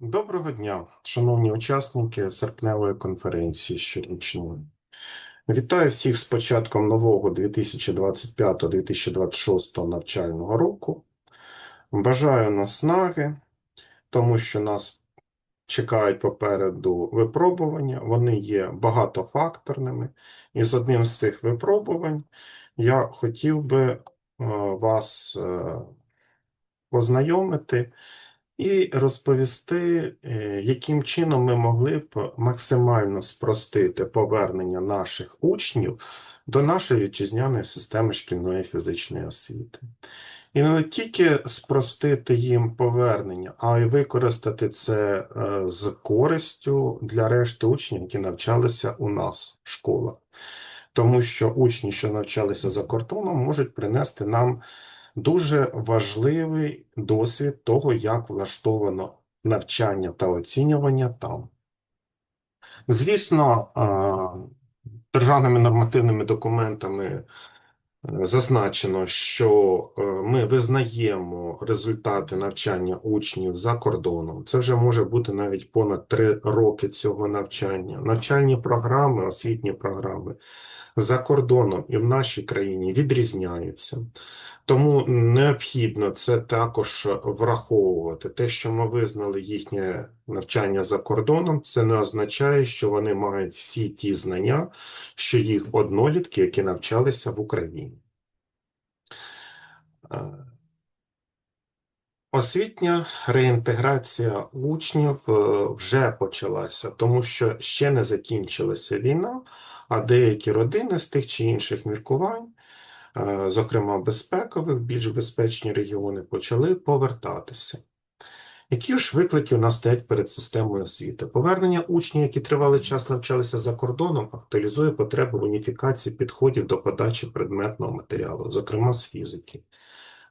Доброго дня, шановні учасники серпневої конференції щорічної. Вітаю всіх з початком нового 2025-2026 навчального року. Бажаю наснаги, тому що нас чекають попереду випробування. Вони є багатофакторними. І з одним з цих випробувань я хотів би е, вас е, познайомити і розповісти, е, яким чином ми могли б максимально спростити повернення наших учнів до нашої вітчизняної системи шкільної фізичної освіти. І не тільки спростити їм повернення, а й використати це е, з користю для решти учнів, які навчалися у нас в школах. Тому що учні, що навчалися за кордоном, можуть принести нам дуже важливий досвід того, як влаштовано навчання та оцінювання там. Звісно, державними нормативними документами е, зазначено, що е, ми визнаємо результати навчання учнів за кордоном. Це вже може бути навіть понад три роки цього навчання. Навчальні програми, освітні програми за кордоном і в нашій країні відрізняються. Тому необхідно це також враховувати. Те, що ми визнали їхнє навчання за кордоном, це не означає, що вони мають всі ті знання, що їх однолітки, які навчалися в Україні. Е, освітня реінтеграція учнів е, вже почалася, тому що ще не закінчилася війна, а деякі родини з тих чи інших міркувань зокрема безпекових, більш безпечні регіони, почали повертатися. Які ж виклики у нас стоять перед системою освіти? Повернення учнів, які тривалий час навчалися за кордоном, актуалізує потребу в уніфікації підходів до подачі предметного матеріалу, зокрема з фізики.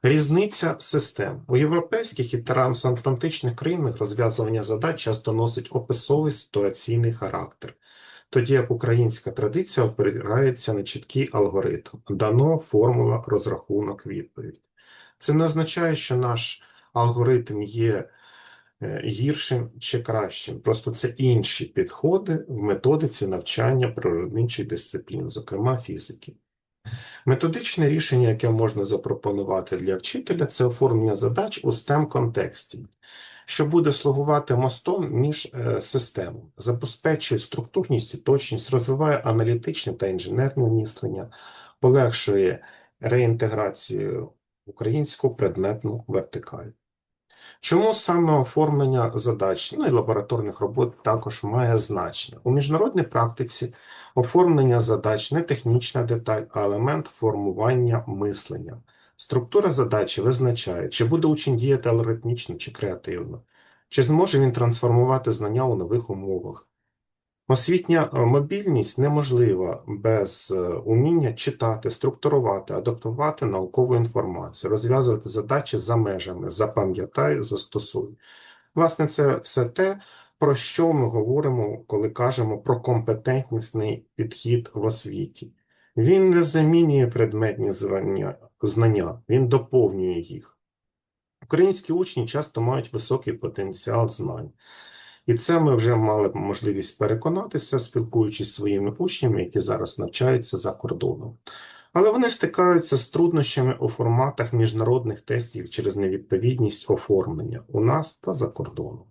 Різниця систем. У європейських і трансатлантичних країнах розв'язування задач часто носить описовий ситуаційний характер тоді як українська традиція опирається на чіткий алгоритм, дано формула розрахунок відповідь. Це не означає, що наш алгоритм є е, гіршим чи кращим, просто це інші підходи в методиці навчання природничих дисциплін, зокрема фізики. Методичне рішення, яке можна запропонувати для вчителя, це оформлення задач у stem контексті що буде слугувати мостом між е, системами, забезпечує структурність і точність, розвиває аналітичне та інженерне мислення, полегшує реінтеграцію українську предметну вертикаль. Чому саме оформлення задач ну і лабораторних робот також має значення? У міжнародній практиці оформлення задач не технічна деталь, а елемент формування мислення. Структура задачі визначає, чи буде учень діяти алгоритмічно чи креативно, чи зможе він трансформувати знання у нових умовах. Освітня е, мобільність неможлива без е, уміння читати, структурувати, адаптувати наукову інформацію, розв'язувати задачі за межами, запам'ятай, застосуй. Власне, це все те, про що ми говоримо, коли кажемо про компетентнісний підхід в освіті. Він не замінює предметні знання, він доповнює їх. Українські учні часто мають високий потенціал знань. І це ми вже мали можливість переконатися, спілкуючись зі своїми учнями, які зараз навчаються за кордоном. Але вони стикаються з труднощами у форматах міжнародних тестів через невідповідність оформлення у нас та за кордоном.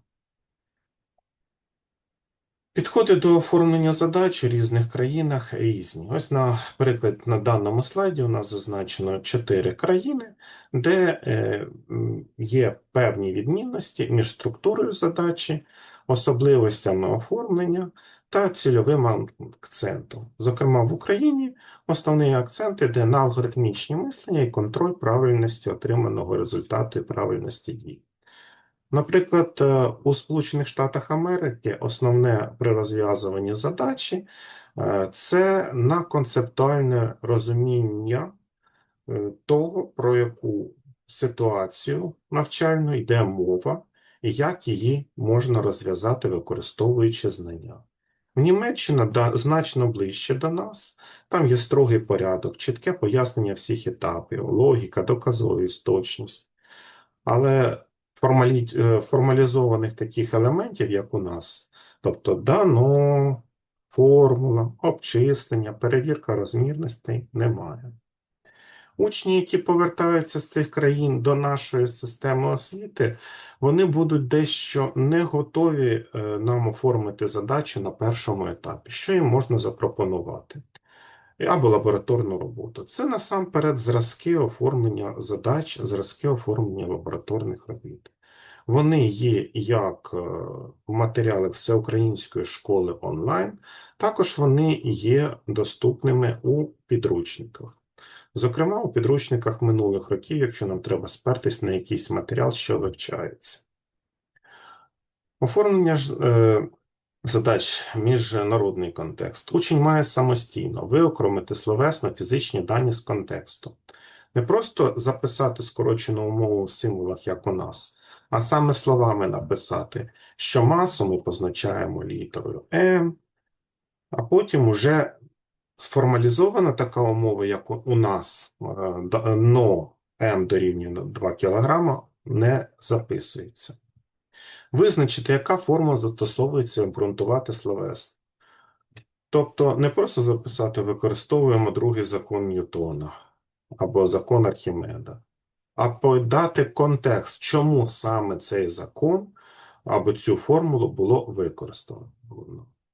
Підходи до оформлення задач у різних країнах різні. Ось, наприклад, на даному слайді у нас зазначено чотири країни, де е, є певні відмінності між структурою задачі, особливостями оформлення та цільовим акцентом. Зокрема, в Україні основний акцент йде на алгоритмічні мислення і контроль правильності отриманого результату і правильності дій. Наприклад, е, у Сполучених Штатах Америки основне при розв'язуванні задачі е, це на концептуальне розуміння е, того, про яку ситуацію навчальну йде мова, і як її можна розв'язати, використовуючи знання. Німеччина значно ближче до нас, там є строгий порядок, чітке пояснення всіх етапів, логіка, доказовість, точність. Але формалі... е, формалізованих таких елементів, як у нас, тобто дано, формула, обчислення, перевірка розмірностей немає. Учні, які повертаються з цих країн до нашої системи освіти, вони будуть дещо не готові е, нам оформити задачі на першому етапі. Що їм можна запропонувати? Або лабораторну роботу. Це насамперед зразки оформлення задач, зразки оформлення лабораторних робіт. Вони є як е, матеріали всеукраїнської школи онлайн, також вони є доступними у підручниках. Зокрема, у підручниках минулих років, якщо нам треба спертись на якийсь матеріал, що вивчається. Оформлення ж е, задач міжнародний контекст. Учень має самостійно виокремити словесно-фізичні дані з контексту. Не просто записати скорочену умову в символах, як у нас, а саме словами написати, що масу ми позначаємо літерою М, а потім уже сформалізована така умова, як у- нас, е, но М дорівнює 2 кг, не записується. Визначити, яка форма застосовується обґрунтувати словесно. Тобто не просто записати використовуємо другий закон Ньютона або закон Архімеда, а подати контекст, чому саме цей закон або цю формулу було використано.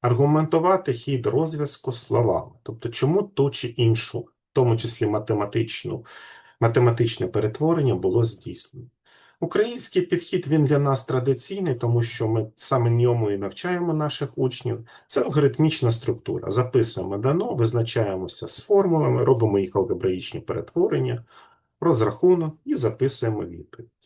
Аргументувати хід розв'язку словами, тобто чому ту чи іншу, в тому числі математичну, математичне перетворення було здійснено. Український підхід він для нас традиційний, тому що ми саме ньому і навчаємо наших учнів. Це алгоритмічна структура. Записуємо дано, визначаємося з формулами, робимо їх алгебраїчні перетворення, розрахунок і записуємо відповідь.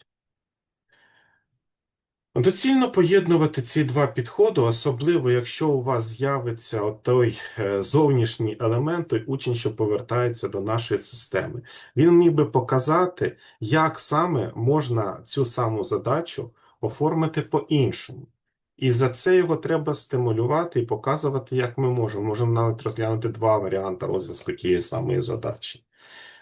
Доцільно поєднувати ці два підходи, особливо якщо у вас з'явиться той е, зовнішній елемент, той учень, що повертається до нашої системи. Він міг би показати, як саме можна цю саму задачу оформити по-іншому. І за це його треба стимулювати і показувати, як ми можемо. Можемо навіть розглянути два варіанти розв'язку тієї самої задачі.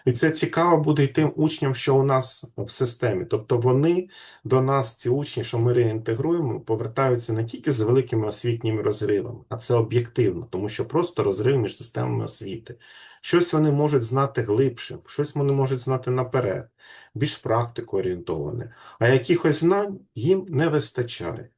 І це цікаво буде й тим учням, що у нас в системі. Тобто вони до нас, ці учні, що ми реінтегруємо, повертаються не тільки з великими освітніми розривами, а це об'єктивно, тому що просто розрив між системами освіти. Щось вони можуть знати глибше, щось вони можуть знати наперед, більш практико орієнтоване, а якихось знань їм не вистачає.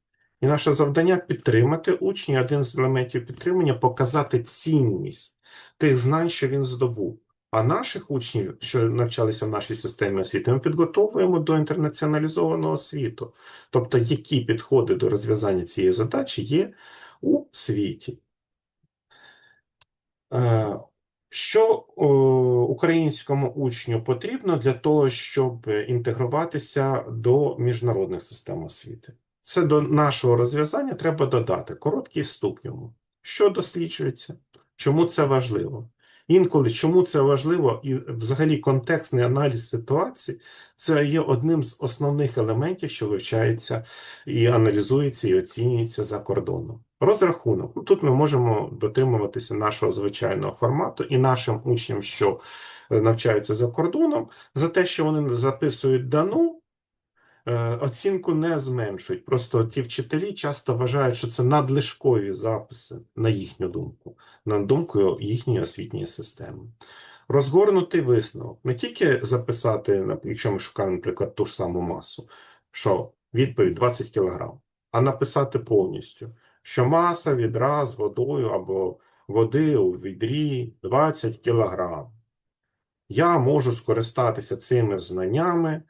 І наше завдання підтримати учня, один з елементів підтримання показати цінність тих знань, що він здобув. А наших учнів, що навчалися в нашій системі освіти, ми підготовуємо до інтернаціоналізованого світу. Тобто, які підходи до розв'язання цієї задачі є у світі. Е, Що українському учню потрібно для того, щоб інтегруватися до міжнародних систем освіти? Це до нашого розв'язання треба додати короткий вступ йому. Що досліджується? Чому це важливо? Інколи чому це важливо, і взагалі контекстний аналіз ситуації це є одним з основних елементів, що вивчається і аналізується, і оцінюється за кордоном. Розрахунок. Ну, Тут ми можемо дотримуватися нашого звичайного формату і нашим учням, що е, навчаються за кордоном, за те, що вони записують дану. Е, Оцінку не зменшують. Просто ті вчителі часто вважають, що це надлишкові записи, на їхню думку, на думку їхньої освітньої системи. Розгорнутий висновок. Не тільки записати, якщо ми шукаємо, наприклад, ту ж саму масу, що відповідь 20 кг, а написати повністю, що маса відра з водою або води у відрі 20 кг. Я можу скористатися цими знаннями,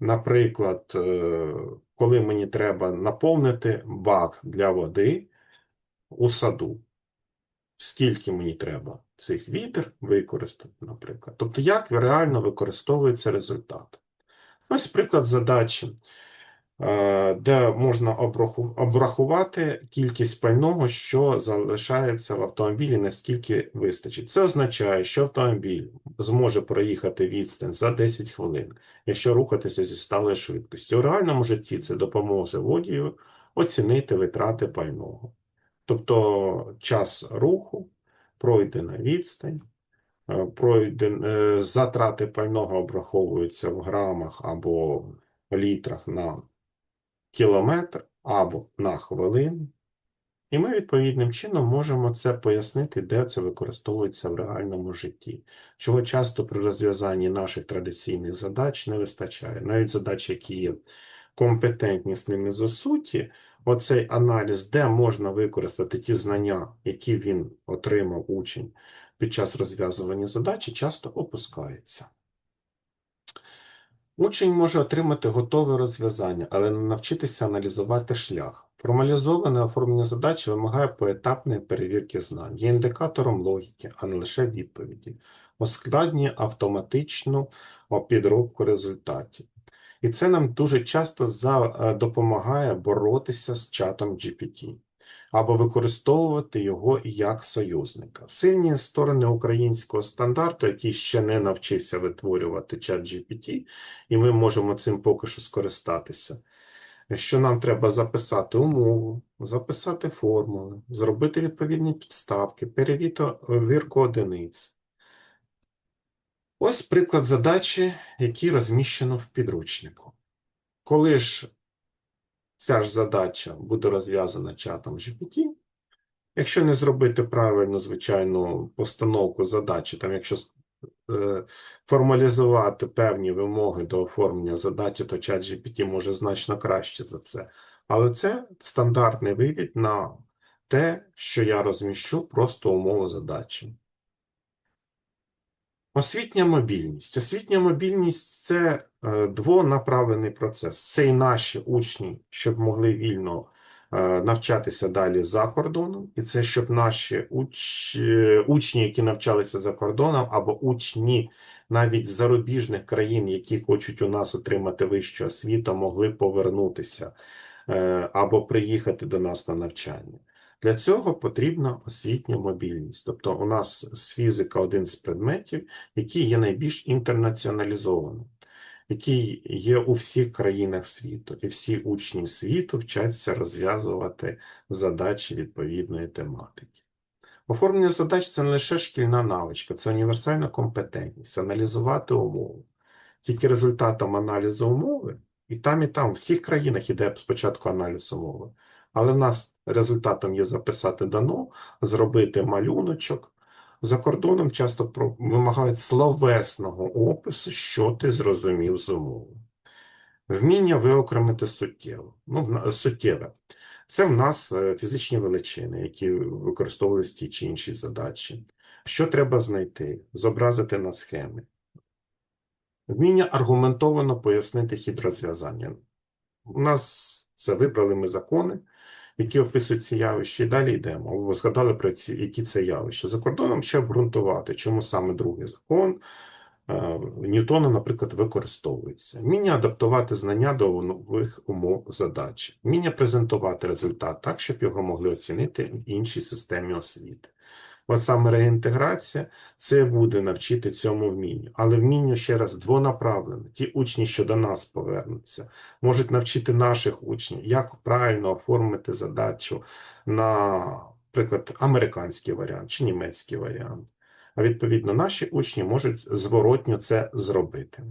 наприклад, е, коли мені треба наповнити бак для води у саду. Скільки мені треба цих відер використати, наприклад. Тобто, як реально використовується результат. Ось приклад задачі, де можна обрахувати кількість пального, що залишається в автомобілі, наскільки вистачить. Це означає, що автомобіль зможе проїхати відстань за 10 хвилин, якщо рухатися зі сталою швидкістю. У реальному житті це допоможе водію оцінити витрати пального. Тобто час руху, пройдена відстань, е, пройден, е, затрати пального обраховуються в грамах або літрах на кілометр або на хвилину. І ми відповідним чином можемо це пояснити, де це використовується в реальному житті, чого часто при розв'язанні наших традиційних задач не вистачає. Навіть задачі, які є компетентні з ними за суті, оцей аналіз, де можна використати ті знання, які він отримав учень під час розв'язування задачі, часто опускається. Учень може отримати готове розв'язання, але не навчитися аналізувати шлях. Формалізоване оформлення задачі вимагає поетапної перевірки знань, є індикатором логіки, а не лише відповіді, ускладнює автоматичну підробку результатів. І це нам дуже часто е, допомагає боротися з чатом GPT або використовувати його як союзника. Сильні сторони українського стандарту, який ще не навчився витворювати чат GPT, і ми можемо цим поки що скористатися. Що нам треба записати умову, записати формули, зробити відповідні підставки, перевірку одиниць. Ось приклад задачі, який розміщено в підручнику. Коли ж ця ж задача буде розв'язана чатом GPT, якщо не зробити правильну звичайну постановку задачі, там якщо е, формалізувати певні вимоги до оформлення задачі, то чат GPT може значно краще за це. Але це стандартний вивід на те, що я розміщу просто умову задачі. Освітня мобільність. Освітня мобільність це е, двонаправлений процес. Це і наші учні, щоб могли вільно е, навчатися далі за кордоном, і це щоб наші уч... е, учні, які навчалися за кордоном, або учні навіть зарубіжних країн, які хочуть у нас отримати вищу освіту, могли повернутися або приїхати до нас на навчання. Для цього потрібна освітня мобільність. Тобто, у нас з фізика один з предметів, який є найбільш інтернаціоналізованим, який є у всіх країнах світу, і всі учні світу вчаться розв'язувати задачі відповідної тематики. Оформлення задач це не лише шкільна навичка, це універсальна компетентність, аналізувати умову. Тільки результатом аналізу умови, і там, і там, в всіх країнах іде спочатку аналіз умови. Але в нас результатом є записати дано, зробити малюночок. За кордоном часто вимагають словесного опису, що ти зрозумів з умови. Вміння виокремити суттєво. Ну, суттєве. Це в нас е, фізичні величини, які використовувалися в тій чи іншій задачі. Що треба знайти? Зобразити на схемі. Вміння аргументовано пояснити хід розв'язання. У нас це вибрали ми закони, які описують ці явища, і далі йдемо. Ви згадали про ці, які це явища. За кордоном ще обґрунтувати, чому саме другий закон е, Ньютона, наприклад, використовується. Вміння адаптувати знання до нових умов задачі. Вміння презентувати результат так, щоб його могли оцінити в іншій системі освіти. От саме реінтеграція це буде навчити цьому вмінню. Але вмінню ще раз двонаправлене. Ті учні, що до нас повернуться, можуть навчити наших учнів, як правильно оформити задачу на, наприклад, американський варіант чи німецький варіант. А відповідно, наші учні можуть зворотньо це зробити.